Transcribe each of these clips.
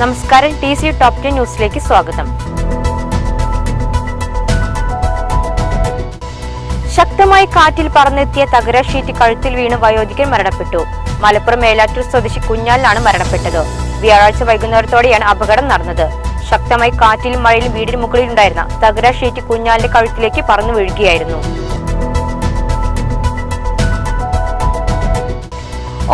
നമസ്കാരം T C top ten ന്യൂസിലേക്ക് സ്വാഗതം. ശക്തമായി കാറ്റിൽ പറന്നെത്തിയ തകര ഷീറ്റ് കഴുത്തിൽ വീണ് വയോധികൻ മരണപ്പെട്ടു. മലപ്പുറം മേലാറ്റൂർ സ്വദേശി കുഞ്ഞാലിനാണ് മരണപ്പെട്ടത്. വ്യാഴാഴ്ച വൈകുന്നേരത്തോടെയാണ് അപകടം നടന്നത്. ശക്തമായി കാറ്റിലും മഴയിലും വീടിന് മുകളിലുണ്ടായിരുന്ന തകര ഷീറ്റ് കുഞ്ഞാലിന്റെ കഴുത്തിലേക്ക് പറന്നു വീഴുകയായിരുന്നു.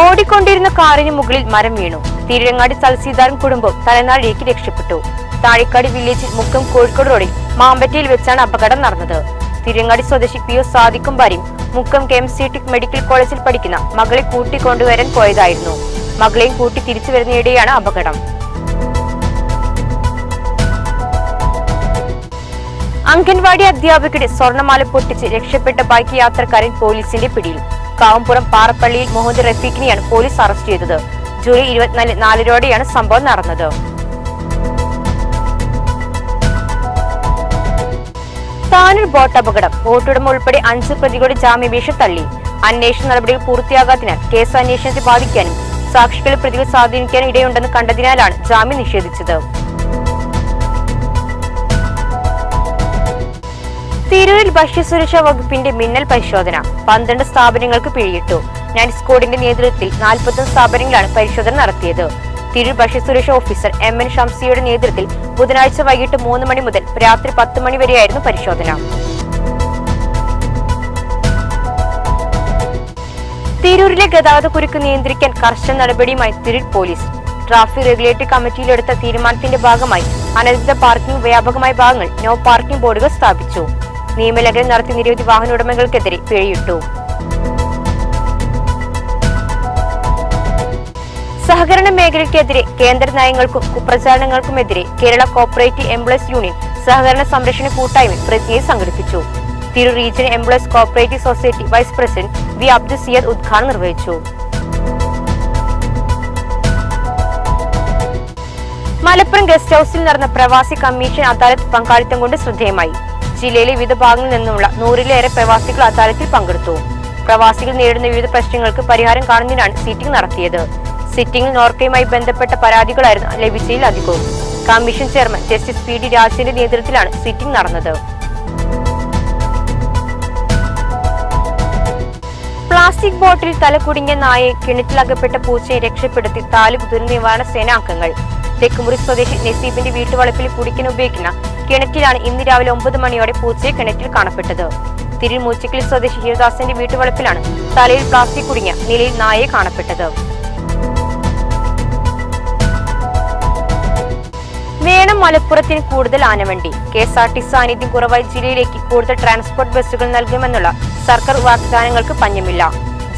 ഓടിക്കൊണ്ടിരുന്ന കാറിന് മുകളിൽ മരം വീണു. തിരുരങ്ങാടി തൽസീദാറും കുടുംബം തലനാഴിയേക്ക് രക്ഷപ്പെട്ടു. താഴിക്കാട് വില്ലേജിൽ മുക്കം കോഴിക്കോട് റോഡിൽ മാമ്പറ്റയിൽ വെച്ചാണ് അപകടം നടന്നത്. തിരുങ്ങാടി സ്വദേശി പി ഒ സാദിക്കും ഭാര്യയും Mukkam K M C T medical കോളേജിൽ പഠിക്കുന്ന മകളെ കൂട്ടിക്കൊണ്ടുവരാൻ പോയതായിരുന്നു. മകളെയും കൂട്ടി തിരിച്ചു വരുന്നതിടെയാണ് അപകടം. അംഗൻവാടി അധ്യാപകരുടെ സ്വർണമാല പൊട്ടിച്ച് രക്ഷപ്പെട്ട ബൈക്ക് യാത്രക്കാരൻ പോലീസിന്റെ പിടിയിൽ. കാവുംപുറം പാറപ്പള്ളിയിൽ മുഹമ്മദ് റഫീഖിനെയാണ് പോലീസ് അറസ്റ്റ് ചെയ്തത്. ജൂലൈ ഇരുപത്തിനാല് നാലരോടെയാണ് സംഭവം നടന്നത്. താനൂർ ബോട്ട് അപകടം. ബോട്ടുടമ ഉൾപ്പെടെ അഞ്ച് പ്രതികളുടെ ജാമ്യാപേക്ഷ തള്ളി. അന്വേഷണ നടപടികൾ പൂർത്തിയാകാത്തതിനാൽ കേസ് അന്വേഷണത്തെ ബാധിക്കാനും സാക്ഷികളെ പ്രതികൾ സ്വാധീനിക്കാനും ഇടയുണ്ടെന്ന് കണ്ടതിനാലാണ് ജാമ്യം നിഷേധിച്ചത്. തിരൂരിൽ ഭക്ഷ്യസുരക്ഷാ വകുപ്പിന്റെ മിന്നൽ പരിശോധന. പന്ത്രണ്ട് സ്ഥാപനങ്ങൾക്ക് പിഴിയിട്ടു നൈറ്റ് സ്കോഡിന്റെ നേതൃത്വത്തിൽ നാൽപ്പത്തൊന്ന് സ്ഥാപനങ്ങളാണ് പരിശോധന നടത്തിയത്. തിരൂർ ഭക്ഷ്യസുരക്ഷാ ഓഫീസർ എം എൻ ഷംസിയുടെ നേതൃത്വത്തിൽ ബുധനാഴ്ച വൈകിട്ട് മൂന്ന് മണി മുതൽ രാത്രി പത്ത് മണി വരെയായിരുന്നു പരിശോധന. തിരൂരിലെ ഗതാഗത കുരുക്ക് നിയന്ത്രിക്കാൻ കർശന നടപടിയുമായി തിരൂർ പോലീസ്. ട്രാഫിക് റെഗുലേറ്ററി കമ്മിറ്റിയിലെടുത്ത തീരുമാനത്തിന്റെ ഭാഗമായി അനധികൃത പാർക്കിംഗ് വ്യാപകമായ ഭാഗങ്ങൾ നോ പാർക്കിംഗ് ബോർഡുകൾ സ്ഥാപിച്ചു. നിയമലംഘനം നടത്തി നിരവധി വാഹന ഉടമകൾക്കെതിരെ പിഴയിട്ടു. സഹകരണ മേഖലയ്ക്കെതിരെ കേന്ദ്ര നയങ്ങൾക്കും കുപ്രചാരണങ്ങൾക്കുമെതിരെ കേരള കോപ്പറേറ്റീവ് എംപ്ലോയീസ് യൂണിയൻ സഹകരണ സംരക്ഷണ കൂട്ടായ്മ പ്രതിജ്ഞയെ സംഘടിപ്പിച്ചു. Thiru region employees cooperative society vice president V Abdul Siyad ഉദ്ഘാടനം നിർവഹിച്ചു. മലപ്പുറം ഗസ്റ്റ് ഹൌസിൽ നടന്ന പ്രവാസി കമ്മീഷൻ അദാലത്ത് പങ്കാളിത്തം കൊണ്ട് ശ്രദ്ധേയമായി. ജില്ലയിലെ വിവിധ ഭാഗങ്ങളിൽ നിന്നുമുള്ള നൂറിലേറെ പ്രവാസികൾ അദാലത്തിൽ പങ്കെടുത്തു. പ്രവാസികൾ നേരിടുന്ന വിവിധ പ്രശ്നങ്ങൾക്ക് പരിഹാരം കാണുന്നതിനാണ് സിറ്റിംഗ് നടത്തിയത്. സിറ്റിംഗിൽ നോർക്കയുമായി ബന്ധപ്പെട്ട പരാതികളായിരുന്നു ലഭിച്ചതിൽ അധികവും. Commission chairman justice P D രാജന്റെ നേതൃത്വത്തിലാണ് സിറ്റിംഗ് നടന്നത്. പ്ലാസ്റ്റിക് ബോട്ടിൽ തലകുടുങ്ങിയ നായെ കിണറ്റിലകപ്പെട്ട പൂച്ചയെ രക്ഷപ്പെടുത്തി താലൂക്ക് ദുരന്തനിവാരണ സേനാംഗങ്ങൾ. തെക്കുമുറി സ്വദേശി നസീബിന്റെ വീട്ടുവളപ്പിൽ കുടിക്കാൻ ഉപയോഗിക്കുന്ന കിണറ്റിലാണ് ഇന്ന് രാവിലെ ഒമ്പത് മണിയോടെ പൂച്ചയെ കിണറ്റിൽ കാണപ്പെട്ടത്. തിരുമൂച്ചിക്കൽ സ്വദേശി ഹിരദാസിന്റെ വീട്ടുവളപ്പിലാണ് തലയിൽ പ്ലാസ്റ്റിക് കുടുങ്ങിയ നിലയിൽ നായയെ കാണപ്പെട്ടത്. മലപ്പുറത്തിന് കൂടുതൽ ആനവണ്ടി. കെ എസ് ആർ ടി സാന്നിധ്യം കുറവായി ജില്ലയിലേക്ക് കൂടുതൽ ട്രാൻസ്പോർട്ട് ബസ്സുകൾ നൽകുമെന്നുള്ള സർക്കാർ വാഗ്ദാനങ്ങൾക്ക് പഞ്ഞമില്ല.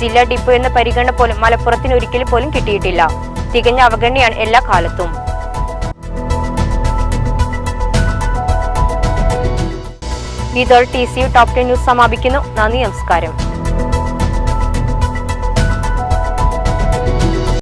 ജില്ലാ ഡിപ്പോ എന്ന പരിഗണന പോലും മലപ്പുറത്തിന് ഒരിക്കലും പോലും കിട്ടിയിട്ടില്ല. തികഞ്ഞ അവഗണനയാണ് എല്ലാ കാലത്തും. ഇതോടെ T C top ten news സമാപിക്കുന്നു. നന്ദി നമസ്കാരം.